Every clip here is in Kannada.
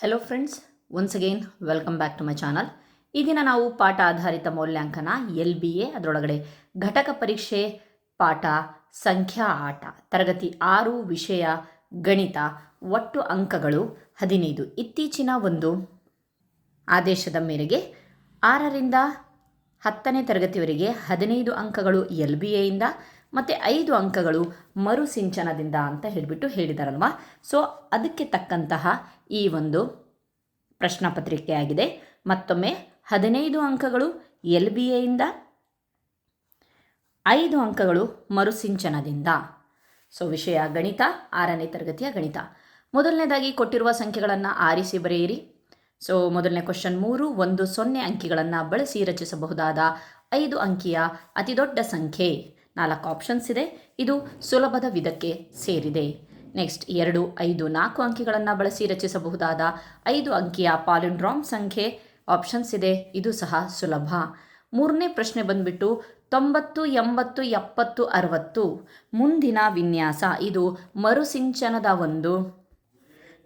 Hello friends once again welcome back to my channel ಈ ದಿನ ನಾವು ಪಾಠ ಆಧಾರಿತ ಮೌಲ್ಯಾಂಕನ, ಎಲ್ ಬಿ ಎ ಅದರೊಳಗಡೆ ಘಟಕ ಪರೀಕ್ಷೆ, ಪಾಠ, ಸಂಖ್ಯಾ ಆಟ, ತರಗತಿ ಆರು, ವಿಷಯ, ಗಣಿತ, ಒಟ್ಟು ಅಂಕಗಳು ಹದಿನೈದು. ಇತ್ತೀಚಿನ ಒಂದು ಆದೇಶದ ಮೇರೆಗೆ ಆರರಿಂದ ಹತ್ತನೇ ತರಗತಿವರೆಗೆ ಹದಿನೈದು ಅಂಕಗಳು ಎಲ್ ಬಿ ಎಯಿಂದ ಮತ್ತು ಐದು ಅಂಕಗಳು ಮರುಸಿಂಚನದಿಂದ ಅಂತ ಹೇಳಿಬಿಟ್ಟು ಹೇಳಿದಾರಲ್ವಾ? ಸೊ ಅದಕ್ಕೆ ತಕ್ಕಂತಹ ಈ ಒಂದು ಪ್ರಶ್ನಪತ್ರಿಕೆಯಾಗಿದೆ ಮತ್ತೊಮ್ಮೆ, ಹದಿನೈದು ಅಂಕಗಳು ಎಲ್ ಬಿ ಎಯಿಂದ, ಐದು ಅಂಕಗಳು ಮರುಸಿಂಚನದಿಂದ. ಸೊ ವಿಷಯ ಗಣಿತ, ಆರನೇ ತರಗತಿಯ ಗಣಿತ. ಮೊದಲನೇದಾಗಿ ಕೊಟ್ಟಿರುವ ಸಂಖ್ಯೆಗಳನ್ನು ಆರಿಸಿ ಬರೆಯಿರಿ. ಸೊ ಮೊದಲನೇ ಕ್ವಶನ್ ಮೂರು, ಒಂದು, ಸೊನ್ನೆ ಅಂಕಿಗಳನ್ನು ಬಳಸಿ ರಚಿಸಬಹುದಾದ ಐದು ಅಂಕಿಯ ಅತಿದೊಡ್ಡ ಸಂಖ್ಯೆ. ನಾಲ್ಕು ಆಪ್ಷನ್ಸ್ ಇದೆ. ಇದು ಸುಲಭದ ವಿಧಕ್ಕೆ ಸೇರಿದೆ. ನೆಕ್ಸ್ಟ್ ಎರಡು, ಐದು, ನಾಲ್ಕು ಅಂಕಿಗಳನ್ನು ಬಳಸಿ ರಚಿಸಬಹುದಾದ ಐದು ಅಂಕಿಯ ಪಾಲಿಂಡ್ರಾಮ್ ಸಂಖ್ಯೆ ಆಪ್ಷನ್ಸ್ ಇದೆ. ಇದು ಸಹ ಸುಲಭ. ಮೂರನೇ ಪ್ರಶ್ನೆ ಬಂದ್ಬಿಟ್ಟು, ತೊಂಬತ್ತು, ಎಂಬತ್ತು, ಎಪ್ಪತ್ತು, ಅರವತ್ತು. ಮುಂದಿನ ವಿನ್ಯಾಸ, ಇದು ಮರುಸಿಂಚನದ ಒಂದು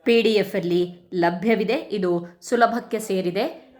ಪಿ ಡಿ ಎಫಲ್ಲಿ ಲಭ್ಯವಿದೆ. ಇದು ಸುಲಭಕ್ಕೆ ಸೇರಿದೆ.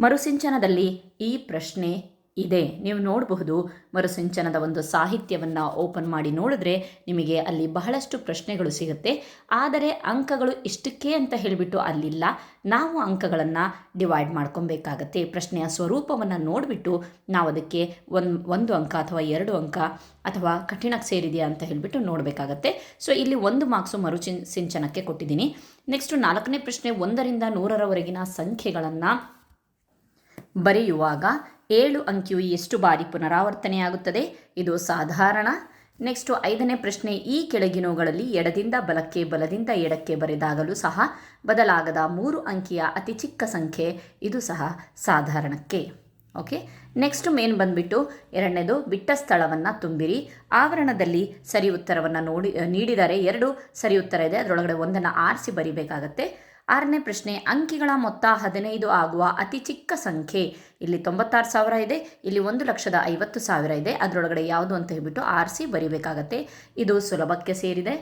ಮರುಸಿಂಚನದಲ್ಲಿ ಈ ಪ್ರಶ್ನೆ ಇದೆ. ನೀವು ನೋಡಬಹುದು, ಮರುಸಿಂಚನದ ಒಂದು ಸಾಹಿತ್ಯವನ್ನು ಓಪನ್ ಮಾಡಿ ನೋಡಿದ್ರೆ ನಿಮಗೆ ಅಲ್ಲಿ ಬಹಳಷ್ಟು ಪ್ರಶ್ನೆಗಳು ಸಿಗುತ್ತೆ. ಆದರೆ ಅಂಕಗಳು ಇಷ್ಟಕ್ಕೆ ಅಂತ ಹೇಳಿಬಿಟ್ಟು ಅಲ್ಲಿಲ್ಲ. ನಾವು ಅಂಕಗಳನ್ನು ಡಿವೈಡ್ ಮಾಡ್ಕೊಬೇಕಾಗತ್ತೆ. ಪ್ರಶ್ನೆಯ ಸ್ವರೂಪವನ್ನು ನೋಡಿಬಿಟ್ಟು ನಾವು ಅದಕ್ಕೆ ಒಂದು ಒಂದು ಅಂಕ ಅಥವಾ ಎರಡು ಅಂಕ ಅಥವಾ ಕಠಿಣಕ್ಕೆ ಸೇರಿದೆಯಾ ಅಂತ ಹೇಳಿಬಿಟ್ಟು ನೋಡಬೇಕಾಗತ್ತೆ. ಸೊ, ಇಲ್ಲಿ ಒಂದು ಮಾರ್ಕ್ಸು ಮರುಚಿನ್ ಸಿಂಚನಕ್ಕೆ ಕೊಟ್ಟಿದ್ದೀನಿ. ನೆಕ್ಸ್ಟು ನಾಲ್ಕನೇ ಪ್ರಶ್ನೆ ಒಂದರಿಂದ ನೂರರವರೆಗಿನ ಸಂಖ್ಯೆಗಳನ್ನು ಬರೆಯುವಾಗ ಏಳು ಅಂಕಿಯು ಎಷ್ಟು ಬಾರಿ ಪುನರಾವರ್ತನೆಯಾಗುತ್ತದೆ? ಇದು ಸಾಧಾರಣ. ನೆಕ್ಸ್ಟು ಐದನೇ ಪ್ರಶ್ನೆ, ಈ ಕೆಳಗಿನವುಗಳಲ್ಲಿ ಎಡದಿಂದ ಬಲಕ್ಕೆ, ಬಲದಿಂದ ಎಡಕ್ಕೆ ಬರೆದಾಗಲೂ ಸಹ ಬದಲಾಗದ ಮೂರು ಅಂಕಿಯ ಅತಿ ಚಿಕ್ಕ ಸಂಖ್ಯೆ, ಇದು ಸಹ ಸಾಧಾರಣಕ್ಕೆ. ಓಕೆ? ನೆಕ್ಸ್ಟ್ ಮೇನ್ ಬಂದ್ಬಿಟ್ಟು ಎರಡನೇದು, ಬಿಟ್ಟ ಸ್ಥಳವನ್ನು ತುಂಬಿರಿ. ಆವರಣದಲ್ಲಿ ಸರಿ ಉತ್ತರವನ್ನು ನೋಡಿ, ನೀಡಿದರೆ ಎರಡು, ಸರಿ ಉತ್ತರ ಇದೆ. ಅದರೊಳಗಡೆ ಒಂದನ್ನು ಆರಿಸಿ ಬರಿಬೇಕಾಗತ್ತೆ. ಆರನೇ ಪ್ರಶ್ನೆ, ಅಂಕಿಗಳ ಮೊತ್ತ ಹದಿನೈದು ಆಗುವ ಅತಿ ಚಿಕ್ಕ ಸಂಖ್ಯೆ. ಇಲ್ಲಿ ತೊಂಬತ್ತಾರು ಸಾವಿರ ಇದೆ, ಇಲ್ಲಿ ಒಂದು ಲಕ್ಷದ ಐವತ್ತು ಸಾವಿರ ಇದೆ. ಅದರೊಳಗಡೆ ಯಾವುದು ಅಂತ ಹೇಳ್ಬಿಟ್ಟು ಆರಿಸಿ ಬರಿಬೇಕಾಗತ್ತೆ. ಇದು ಸುಲಭಕ್ಕೆ ಸೇರಿದೆ.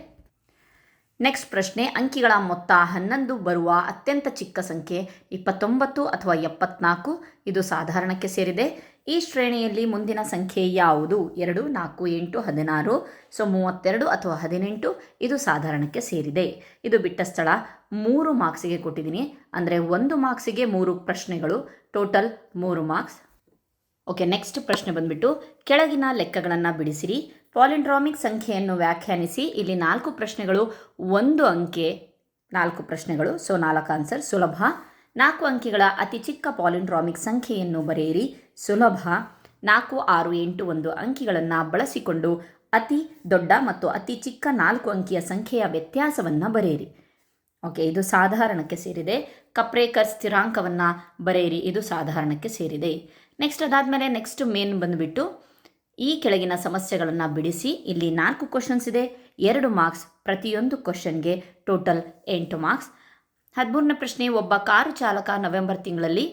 ನೆಕ್ಸ್ಟ್ ಪ್ರಶ್ನೆ, ಅಂಕಿಗಳ ಮೊತ್ತ ಹನ್ನೊಂದು ಬರುವ ಅತ್ಯಂತ ಚಿಕ್ಕ ಸಂಖ್ಯೆ, ಇಪ್ಪತ್ತೊಂಬತ್ತು ಅಥವಾ ಎಪ್ಪತ್ನಾಲ್ಕು. ಇದು ಸಾಧಾರಣಕ್ಕೆ ಸೇರಿದೆ. ಈ ಶ್ರೇಣಿಯಲ್ಲಿ ಮುಂದಿನ ಸಂಖ್ಯೆ ಯಾವುದು? ಎರಡು, ನಾಲ್ಕು, ಎಂಟು, ಹದಿನಾರು. ಸೊ, ಮೂವತ್ತೆರಡು ಅಥವಾ ಹದಿನೆಂಟು, ಇದು ಸಾಧಾರಣಕ್ಕೆ ಸೇರಿದೆ. ಇದು ಬಿಟ್ಟ ಸ್ಥಳ. ಮೂರು ಮಾರ್ಕ್ಸಿಗೆ ಕೊಟ್ಟಿದ್ದೀನಿ. ಅಂದರೆ ಒಂದು ಮಾರ್ಕ್ಸಿಗೆ ಮೂರು ಪ್ರಶ್ನೆಗಳು. ಟೋಟಲ್ ಮೂರು ಮಾರ್ಕ್ಸ್ ಓಕೆ ನೆಕ್ಸ್ಟ್ ಪ್ರಶ್ನೆ ಬಂದ್ಬಿಟ್ಟು, ಕೆಳಗಿನ ಲೆಕ್ಕಗಳನ್ನು ಬಿಡಿಸಿರಿ. ಪಾಲಿಂಡ್ರಾಮಿಕ್ ಸಂಖ್ಯೆಯನ್ನು ವ್ಯಾಖ್ಯಾನಿಸಿ. ಇಲ್ಲಿ ನಾಲ್ಕು ಪ್ರಶ್ನೆಗಳು, ಒಂದು ಅಂಕೆ, ನಾಲ್ಕು ಪ್ರಶ್ನೆಗಳು. ಸೊ ನಾಲ್ಕು ಆನ್ಸರ್ ಸುಲಭ. ನಾಲ್ಕು ಅಂಕಿಗಳ ಅತಿ ಚಿಕ್ಕ ಪಾಲಿಂಡ್ರಾಮಿಕ್ ಸಂಖ್ಯೆಯನ್ನು ಬರೆಯಿರಿ. ಸುಲಭ. ನಾಲ್ಕು, ಆರು, ಎಂಟು, ಒಂದು ಅಂಕಿಗಳನ್ನು ಬಳಸಿಕೊಂಡು ಅತಿ ದೊಡ್ಡ ಮತ್ತು ಅತಿ ಚಿಕ್ಕ ನಾಲ್ಕು ಅಂಕಿಯ ಸಂಖ್ಯೆಯ ವ್ಯತ್ಯಾಸವನ್ನು ಬರೆಯಿರಿ. ಓಕೆ, ಇದು ಸಾಧಾರಣಕ್ಕೆ ಸೇರಿದೆ. ಕಪ್ರೇಕರ್ ಸ್ಥಿರಾಂಕವನ್ನು ಬರೆಯಿರಿ, ಇದು ಸಾಧಾರಣಕ್ಕೆ ಸೇರಿದೆ. ನೆಕ್ಸ್ಟ್ ಅದಾದಮೇಲೆ ನೆಕ್ಸ್ಟ್ ಮೇನ್ ಬಂದುಬಿಟ್ಟು ಈ ಕೆಳಗಿನ ಸಮಸ್ಯೆಗಳನ್ನು ಬಿಡಿಸಿ. ಇಲ್ಲಿ ನಾಲ್ಕು ಕ್ವಶನ್ಸ್ ಇದೆ. ಎರಡು ಮಾರ್ಕ್ಸ್ ಪ್ರತಿಯೊಂದು ಕ್ವಶನ್ಗೆ ಟೋಟಲ್ ಎಂಟು ಮಾರ್ಕ್ಸ್ ಹದಿಮೂರನೇ ಪ್ರಶ್ನೆ, ಒಬ್ಬ ಕಾರು ಚಾಲಕ ನವೆಂಬರ್ ತಿಂಗಳಲ್ಲಿ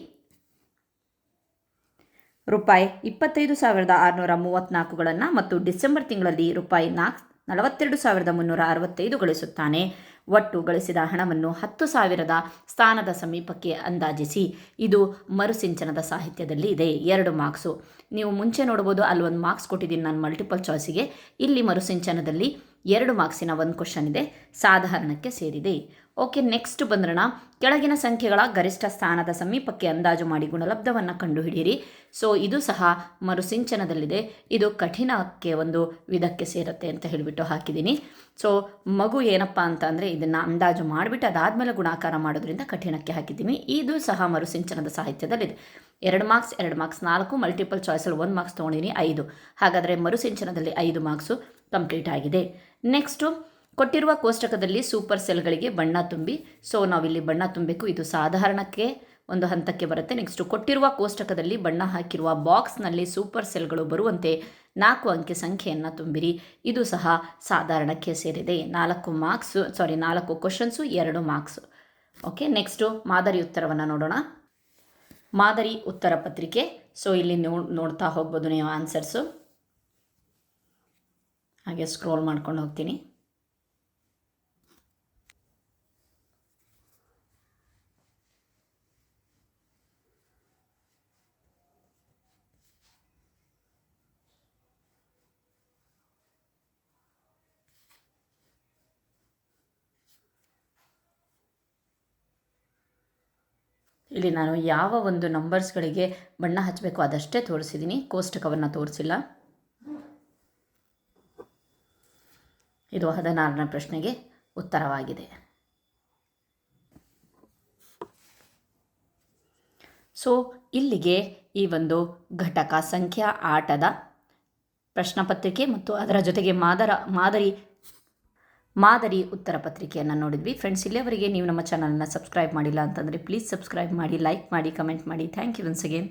ರೂಪಾಯಿ ಇಪ್ಪತ್ತೈದು ಸಾವಿರದ ಆರುನೂರ ಮೂವತ್ತ್ನಾಲ್ಕುಗಳನ್ನು ಮತ್ತು ಡಿಸೆಂಬರ್ ತಿಂಗಳಲ್ಲಿ ರೂಪಾಯಿ ನಾಲ್ಕು, ನಲವತ್ತೆರಡು ಸಾವಿರದ ಮುನ್ನೂರ ಅರವತ್ತೈದು ಗಳಿಸುತ್ತಾನೆ. ಒಟ್ಟು ಗಳಿಸಿದ ಹಣವನ್ನು ಹತ್ತು ಸಾವಿರದ ಸ್ಥಾನದ ಸಮೀಪಕ್ಕೆ ಅಂದಾಜಿಸಿ. ಇದು ಮರುಸಿಂಚನದ ಸಾಹಿತ್ಯದಲ್ಲಿ ಇದೆ. ಎರಡು ಮಾರ್ಕ್ಸು. ನೀವು ಮುಂಚೆ ನೋಡ್ಬೋದು ಅಲ್ಲಿ ಒಂದು ಮಾರ್ಕ್ಸ್ ಕೊಟ್ಟಿದ್ದೀನಿ ನಾನು ಮಲ್ಟಿಪಲ್ ಚಾಯ್ಸಿಗೆ ಇಲ್ಲಿ ಮರುಸಿಂಚನದಲ್ಲಿ ಎರಡು ಮಾರ್ಕ್ಸಿನ ಒಂದು ಕ್ವಶನ್ ಇದೆ. ಸಾಧಾರಣಕ್ಕೆ ಸೇರಿದೆ. ಓಕೆ, ನೆಕ್ಸ್ಟ್ ಬಂದ್ರಣ. ಕೆಳಗಿನ ಸಂಖ್ಯೆಗಳ ಗರಿಷ್ಠ ಸ್ಥಾನದ ಸಮೀಪಕ್ಕೆ ಅಂದಾಜು ಮಾಡಿ ಗುಣಲಬ್ಧವನ್ನು ಕಂಡುಹಿಡಿಯಿರಿ. ಸೊ ಇದು ಸಹ ಮರುಸಿಂಚನದಲ್ಲಿದೆ. ಇದು ಕಠಿಣಕ್ಕೆ ಒಂದು ವಿಧಕ್ಕೆ ಸೇರುತ್ತೆ ಅಂತ ಹೇಳಿಬಿಟ್ಟು ಹಾಕಿದ್ದೀನಿ. ಸೊ ಮಗು ಏನಪ್ಪ ಅಂತ ಅಂದರೆ ಇದನ್ನು ಅಂದಾಜು ಮಾಡಿಬಿಟ್ಟು ಅದಾದಮೇಲೆ ಗುಣಾಕಾರ ಮಾಡೋದ್ರಿಂದ ಕಠಿಣಕ್ಕೆ ಹಾಕಿದ್ದೀನಿ. ಇದು ಸಹ ಮರುಸಿಂಚನದ ಸಾಹಿತ್ಯದಲ್ಲಿದೆ. ಎರಡು ಮಾರ್ಕ್ಸ್ ಎರಡು ಮಾರ್ಕ್ಸ್ ನಾಲ್ಕು ಮಲ್ಟಿಪಲ್ ಚಾಯ್ಸಲ್ಲಿ ಒಂದು ಮಾರ್ಕ್ಸ್ ತೊಗೊಂಡಿನಿ ಐದು. ಹಾಗಾದರೆ ಮರುಸಿಂಚನದಲ್ಲಿ ಐದು ಮಾರ್ಕ್ಸು ಕಂಪ್ಲೀಟ್ ಆಗಿದೆ. ನೆಕ್ಸ್ಟು ಕೊಟ್ಟಿರುವ ಕೋಷ್ಟಕದಲ್ಲಿ ಸೂಪರ್ ಸೆಲ್ಗಳಿಗೆ ಬಣ್ಣ ತುಂಬಿ. ಸೊ ನಾವಿಲ್ಲಿ ಬಣ್ಣ ತುಂಬಬೇಕು. ಇದು ಸಾಧಾರಣಕ್ಕೆ ಒಂದು ಹಂತಕ್ಕೆ ಬರುತ್ತೆ. ನೆಕ್ಸ್ಟು ಕೊಟ್ಟಿರುವ ಕೋಷ್ಟಕದಲ್ಲಿ ಬಣ್ಣ ಹಾಕಿರುವ ಬಾಕ್ಸ್ನಲ್ಲಿ ಸೂಪರ್ ಸೆಲ್ಗಳು ಬರುವಂತೆ ನಾಲ್ಕು ಅಂಕೆ ಸಂಖ್ಯೆಯನ್ನು ತುಂಬಿರಿ. ಇದು ಸಹ ಸಾಧಾರಣಕ್ಕೆ ಸೇರಿದೆ. ನಾಲ್ಕು ಮಾರ್ಕ್ಸು ಸಾರಿ ನಾಲ್ಕು ಕ್ವಶನ್ಸು ಎರಡು ಮಾರ್ಕ್ಸು. ಓಕೆ ನೆಕ್ಸ್ಟು ಮಾದರಿ ಉತ್ತರವನ್ನು ನೋಡೋಣ. ಮಾದರಿ ಉತ್ತರ ಪತ್ರಿಕೆ. ಸೊ ಇಲ್ಲಿ ನೋ, ನೋಡ್ತಾ ಹೋಗ್ಬೋದು ನೀವು ಆನ್ಸರ್ಸು ಹಾಗೆ ಸ್ಕ್ರೋಲ್ ಮಾಡ್ಕೊಂಡು ಹೋಗ್ತೀನಿ. ಇಲ್ಲಿ ನಾನು ಯಾವ ಒಂದು ನಂಬರ್ಸ್ಗಳಿಗೆ ಬಣ್ಣ ಹಚ್ಚಬೇಕು ಅದಷ್ಟೇ ತೋರಿಸಿದ್ದೀನಿ ಕೋಷ್ಟಕವನ್ನು ತೋರಿಸಿಲ್ಲ. ಇದು ಹದಿನಾರನೇ ಪ್ರಶ್ನೆಗೆ ಉತ್ತರವಾಗಿದೆ. ಸೊ ಇಲ್ಲಿಗೆ ಈ ಒಂದು ಘಟಕ ಸಂಖ್ಯಾ ಆಟದ ಪ್ರಶ್ನಪತ್ರಿಕೆ ಮತ್ತು ಅದರ ಜೊತೆಗೆ ಮಾದರ, ಮಾದರಿ ಮಾದರಿ ಉತ್ತರ ಪತ್ರಿಕೆಯನ್ನು ನೋಡಿದ್ವಿ. ಫ್ರೆಂಡ್ಸ್ ಇಲ್ಲಿಯವರೆಗೆ ನೀವು ನಮ್ಮ ಚಾನಲನ್ನು ಸಬ್ಸ್ಕ್ರೈಬ್ ಮಾಡಿಲ್ಲ ಅಂತಂದರೆ ಪ್ಲೀಸ್ ಸಬ್ಸ್ಕ್ರೈಬ್ ಮಾಡಿ ಲೈಕ್ ಮಾಡಿ ಕಮೆಂಟ್ ಮಾಡಿ. Thank you once again